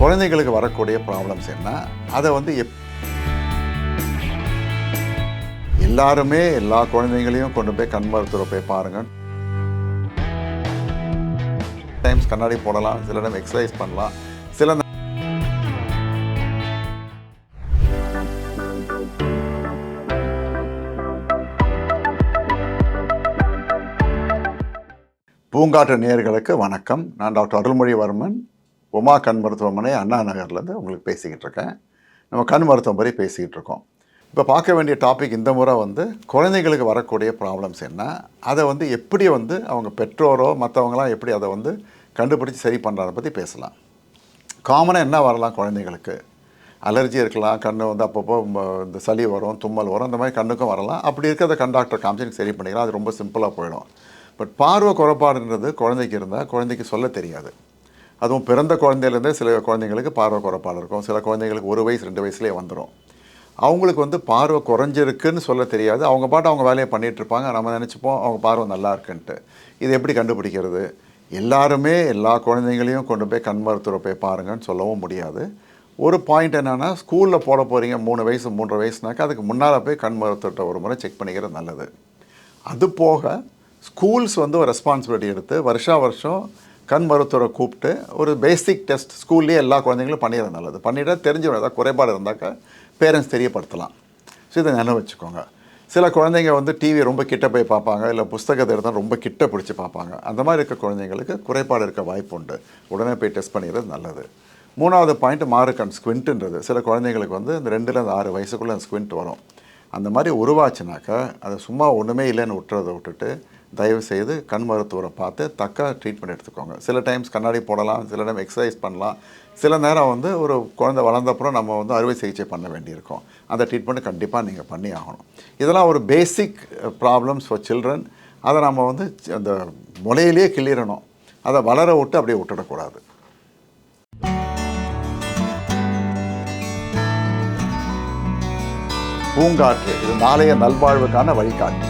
குழந்தைகளுக்கு வரக்கூடிய ப்ராப்ளம்ஸ் என்ன? அதை வந்து எப் எல்லாருமே எல்லா குழந்தைங்களையும் கொண்டு போய் கண் மருத்துவரை போய் பாருங்கள் டைம்ஸ் கண்ணாடி போடலாம் சில டைம் எக்ஸசைஸ் பண்ணலாம். சில பூங்காற்று நேர்களுக்கு வணக்கம். நான் டாக்டர் அருள்மொழிவர்மன். உமா கண் மருத்துவமனை அண்ணா நகர்லேருந்து உங்களுக்கு பேசிக்கிட்டு இருக்கேன். நம்ம கண் மருத்துவம் பற்றி பேசிக்கிட்டு இருக்கோம். இப்போ பார்க்க வேண்டிய டாபிக் இந்த முறை வந்து குழந்தைங்களுக்கு வரக்கூடிய ப்ராப்ளம்ஸ் என்ன? அதை வந்து எப்படி வந்து அவங்க பெற்றோரோ மற்றவங்களாம் எப்படி அதை வந்து கண்டுபிடிச்சி சரி பண்ணுறதை பற்றி பேசலாம். காமனாக என்ன வரலாம் குழந்தைங்களுக்கு அலர்ஜி இருக்கலாம் கண்ணு வந்து அப்பப்போ இந்த சளி வரும் தும்மல் வரும் அந்த மாதிரி கண்ணுக்கும் வரலாம். அப்படி இருக்கிறத கண் டாக்டர் காமிச்சு சரி பண்ணிக்கலாம். அது ரொம்ப சிம்பிளாக போயிடும். பட் பார்வை குறைபாடுன்றது குழந்தைக்கு இருந்தால் குழந்தைக்கு சொல்ல தெரியாது. அதுவும் பிறந்த குழந்தையிலேருந்தே சில குழந்தைங்களுக்கு பார்வை குறைபாடு இருக்கும். சில குழந்தைங்களுக்கு ஒரு வயசு ரெண்டு வயசுலேயே வந்துடும் அவங்களுக்கு வந்து பார்வை குறைஞ்சிருக்குன்னு சொல்ல தெரியாது. அவங்க பாட்டு அவங்க வேலையை பண்ணிகிட்ருப்பாங்க நம்ம நினச்சிப்போம் அவங்க பார்வை நல்லா இருக்குன்ட்டு. இது எப்படி கண்டுபிடிக்கிறது? எல்லாருமே எல்லா குழந்தைங்களையும் கொண்டு போய் கண் மருத்துவரை போய் பாருங்கன்னு சொல்லவும் முடியாது. ஒரு பாயிண்ட் என்னென்னா ஸ்கூலில் போட போகிறீங்க மூணு வயசு மூன்றரை வயசுனாக்கா அதுக்கு முன்னால் போய் கண் மருத்துவர்கிட்ட ஒரு முறை செக் பண்ணிக்கிறது நல்லது. அது போக ஸ்கூல்ஸ் வந்து ஒரு ரெஸ்பான்சிபிலிட்டி எடுத்து வருஷா வருஷம் கண் மருத்துவரை கூப்பிட்டு ஒரு பேசிக் டெஸ்ட் ஸ்கூல்லேயே எல்லா குழந்தைங்களும் பண்ணிடுறது நல்லது. பண்ணிட்டா தெரிஞ்சவங்க ஏதாவது குறைபாடு இருந்தாக்கா பேரண்ட்ஸ் தெரியப்படுத்தலாம். ஸோ இதை நினைவு வச்சுக்கோங்க. சில குழந்தைங்க வந்து டிவி ரொம்ப கிட்ட போய் பார்ப்பாங்க இல்லை புஸ்தகத்தை எடுத்தால் ரொம்ப கிட்ட பிடிச்சி பார்ப்பாங்க. அந்த மாதிரி இருக்க குழந்தைங்களுக்கு குறைபாடு இருக்க வாய்ப்பு உண்டு. உடனே போய் டெஸ்ட் பண்ணிடுறது நல்லது. மூணாவது பாயிண்ட் மாறுக்கண் ஸ்குவிண்ட்டுன்றது சில குழந்தைங்களுக்கு வந்து இந்த ரெண்டுலேருந்து ஆறு வயசுக்குள்ளே அந்த ஸ்குவிண்ட் வரும். அந்த மாதிரி உருவாச்சுனாக்கா அது சும்மா ஒன்றுமே இல்லைன்னு விட்டுறதை விட்டுட்டு தயவுசெய்து கண் மருத்துவரை பார்த்து தக்க ட்ரீட்மெண்ட் எடுத்துக்கோங்க. சில டைம்ஸ் கண்ணாடி போடலாம் சில டைம் எக்ஸசைஸ் பண்ணலாம். சில நேரம் வந்து ஒரு குழந்தை வளர்ந்தப்புறம் நம்ம வந்து அறுவை சிகிச்சை பண்ண வேண்டியிருக்கும். அந்த ட்ரீட்மெண்ட் கண்டிப்பாக நீங்கள் பண்ணி ஆகணும். இதெல்லாம் ஒரு பேசிக் ப்ராப்ளம்ஸ் ஃபார் சில்ட்ரன் அதை நம்ம வந்து அந்த முலையிலேயே கிள்ளிடணும். அதை வளர விட்டு அப்படியே விட்டுடக்கூடாது. பூங்காற்று இது நாளைய நல்வாழ்வுக்கான வழிகாட்டி.